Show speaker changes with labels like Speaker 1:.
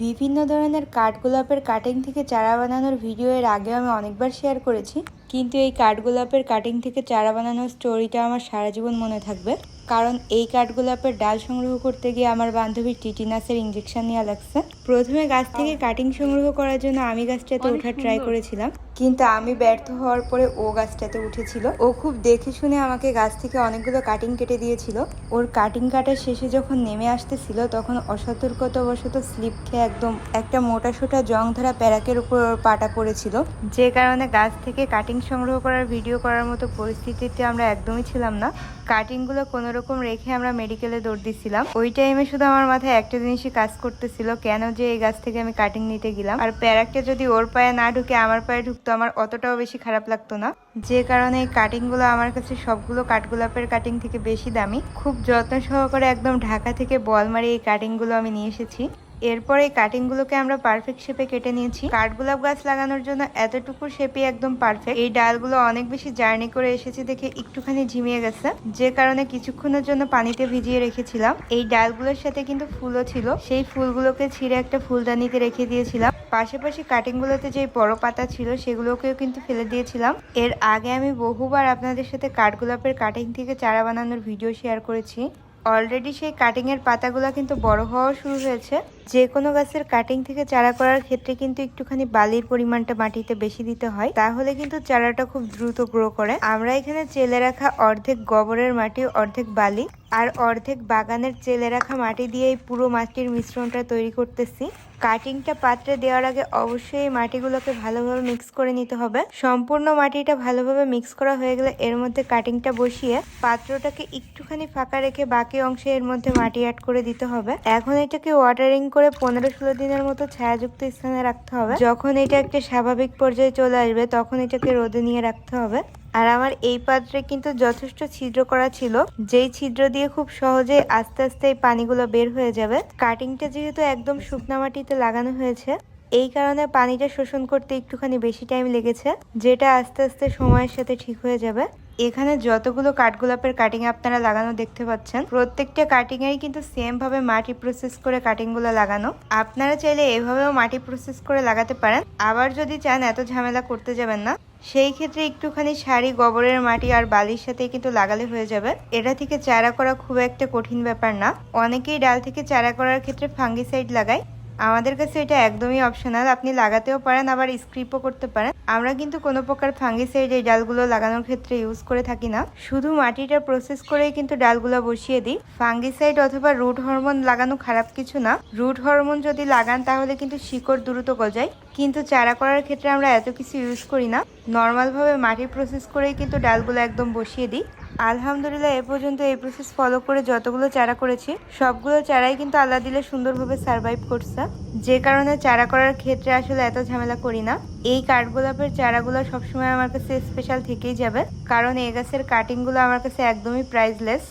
Speaker 1: বিভিন্ন ধরনের কাঠগোলাপের কাটিং থেকে চারা বানানোর ভিডিও এর আগে আমি অনেকবার শেয়ার করেছি। কিন্তু এই কাঠগোলাপের কাটিং থেকে চারা বানানোর স্টোরিটা আমার সারা জীবন মনে থাকবে। কারণ এই কাঠগোলাপের ডাল সংগ্রহ করতে গিয়ে আমার বান্ধবীর টিটিনাসের ইঞ্জেকশন নেওয়া লাগছে। প্রথমে গাছ থেকে কাটিং সংগ্রহ করার জন্য আমি গাছটাতে ওঠার ট্রাই করেছিলাম। কিন্তু আমি ব্যর্থ হওয়ার পরে ও গাছটাতে উঠেছিল। ও খুব দেখে শুনে আমাকে গাছ থেকে অনেকগুলো কাটিং কেটে দিয়েছিল। ওর কাটিং কাটার শেষে যখন নেমে আসতেছিল তখন অসতর্কতাবশত স্লিপ খেয়ে একদম একটা মোটা সোটা জং ধরা প্যারাকের উপর ওর পাটা পড়েছিল। যে কারণে গাছ থেকে কাটিং সংগ্রহ করার ভিডিও করার মতো পরিস্থিতিতে আমরা একদমই ছিলাম না। কাটিংগুলো কোনো রকম রেখে আমরা মেডিকেলে দৌড় দিছিলাম। ওই টাইমে শুধু আমার মাথায় একটা জিনিসই কাজ করতেছিল, কেন যে এই গাছ থেকে আমি কাটিং নিতে গেলাম। আর প্যারাকটা যদি ওর পায়ে না ঢুকে আমার পায়ে ঢুকতো, আমার অতটাও বেশি খারাপ লাগতো না। যে কারণে এই কাটিংগুলো আমার কাছে সবগুলো কাঠগোলাপের কাটিং থেকে বেশি দামি। খুব যত্ন সহকারে একদম ঢাকা থেকে বল মারি এই কাটিংগুলো আমি নিয়ে এসেছি। এরপর এই কাটিংগুলোকে আমরা পারফেক্ট শেপে কেটে নিয়েছি। কাঠগোলাপ গাছ লাগানোর জন্য এতটুকু শেপে একদম পারফেক্ট এই ডালগুলো অনেক বেশি জার্নি করে এসেছে দেখে একটুখানি ঝিমিয়ে গেছে। যে কারণে কিছুক্ষণের জন্য পানিতে ভিজিয়ে রেখেছিলাম। এই ডালগুলোর সাথে কিন্তু ফুলও ছিল। সেই ফুলগুলোকে ছিঁড়ে একটা ফুলদানিতে রেখে দিয়েছিলাম। পাশাপাশি কাটিংগুলোতে যে বড় পাতা ছিল সেগুলোকেও কিন্তু ফেলে দিয়েছিলাম। এর আগে আমি বহুবার আপনাদের সাথে কাঠগোলাপের কাটিং থেকে চারা বানানোর ভিডিও শেয়ার করেছি। অলরেডি সেই কাটিংয়ের পাতাগুলো কিন্তু বড় হওয়া শুরু হয়েছে। যে কোনো গাছের কাটিং থেকে চারা করার ক্ষেত্রে কিন্তু একটুখানি বালির পরিমাণটা মাটিতে বেশি দিতে হয়। তাহলে কিন্তু চারাটা খুব দ্রুত গ্রো করে। আমরা এখানে চেলে রাখা অর্ধেক গোবরের মাটি, অর্ধেক বালি আর অর্ধেক বাগানের চেলে রাখা মাটি দিয়ে এই পুরো মাটির মিশ্রণটা তৈরি করতেছি। কাটিংটা পাত্রে দেওয়ার আগে অবশ্যই এই মাটিগুলোকে ভালোভাবে মিক্স করে নিতে হবে। সম্পূর্ণ মাটিটা ভালোভাবে মিক্স করা হয়ে গেলে এর মধ্যে কাটিংটা বসিয়ে পাত্রটাকে একটুখানি ফাঁকা রেখে বাকি অংশে এর মধ্যে মাটি অ্যাড করে দিতে হবে। এখন এটাকে ওয়াটারিং করে পনেরো ষোলো দিনের মতো ছায়াযুক্ত স্থানে রাখতে হবে। যখন এটা একটা স্বাভাবিক পর্যায়ে চলে আসবে, তখন এটাকে রোদে নিয়ে রাখতে হবে। আর আমার এই পাত্রে কিন্তু যথেষ্ট ছিদ্র করা ছিল, যেই ছিদ্র দিয়ে খুব সহজে আস্তে আস্তে এই পানিগুলো বের হয়ে যাবে। কাটিংটা যেহেতু একদম শুকনা মাটিতে লাগানো হয়েছে এই কারণে পানিটা শোষণ করতে একটুখানি বেশি টাইম লেগেছে, যেটা আস্তে আস্তে সময়ের সাথে ঠিক হয়ে যাবে। এখানে যতগুলো কাঠগোলাপের কাটিং আপনারা লাগানো দেখতে পাচ্ছেন, প্রত্যেকটা কাটিং এরই কিন্তু সেম ভাবে মাটি প্রসেস করে কাটিংগুলো লাগানো। আপনারা চাইলে এভাবেও মাটি প্রসেস করে লাগাতে পারেন। আবার যদি চান, এত ঝামেলা করতে যাবেন না। সেই ক্ষেত্রে একটুখানি শাড়ি গোবরের মাটি আর বালির সাথে কিন্তু লাগালে হয়ে যাবে। এটা থেকে চারা করা খুব একটা কঠিন ব্যাপার না। অনেকেই ডাল থেকে চারা করার ক্ষেত্রে ফাঙ্গিসাইড লাগায়। আমাদের কাছে এটা একদমই অপশনাল আপনি লাগাতেও পারেন, আবার স্ক্রিপও করতে পারেন। আমরা কিন্তু কোনো প্রকার ফাঙ্গিসাইড এই ডালগুলো লাগানোর ক্ষেত্রে ইউজ করে থাকি না। শুধু মাটিটা প্রসেস করেই কিন্তু ডালগুলো বসিয়ে দিই। ফাঙ্গিসাইড অথবা রুট হরমোন লাগানো খারাপ কিছু না। রুট হরমোন যদি লাগান, তাহলে কিন্তু শিকড় দ্রুত গজায়। কিন্তু চারা করার ক্ষেত্রে আমরা এত কিছু ইউজ করি না। নর্মালভাবে মাটি প্রসেস করেই কিন্তু ডালগুলো একদম বসিয়ে দিই। আলহামদুলিল্লাহ, এ পর্যন্ত এই প্রসেস ফলো করে যতগুলো চারা করেছি, সবগুলো চারাই কিন্তু আল্লাহ দিলে সুন্দরভাবে সারভাইভ করছে। যে কারণে চারা করার ক্ষেত্রে আসলে এত ঝামেলা করি না। এই কাঠগোলাপের চারাগুলো সবসময় আমার কাছে স্পেশাল থেকেই যাবে, কারণ এই গাছের কাটিংগুলো আমার কাছে একদমই প্রাইসলেস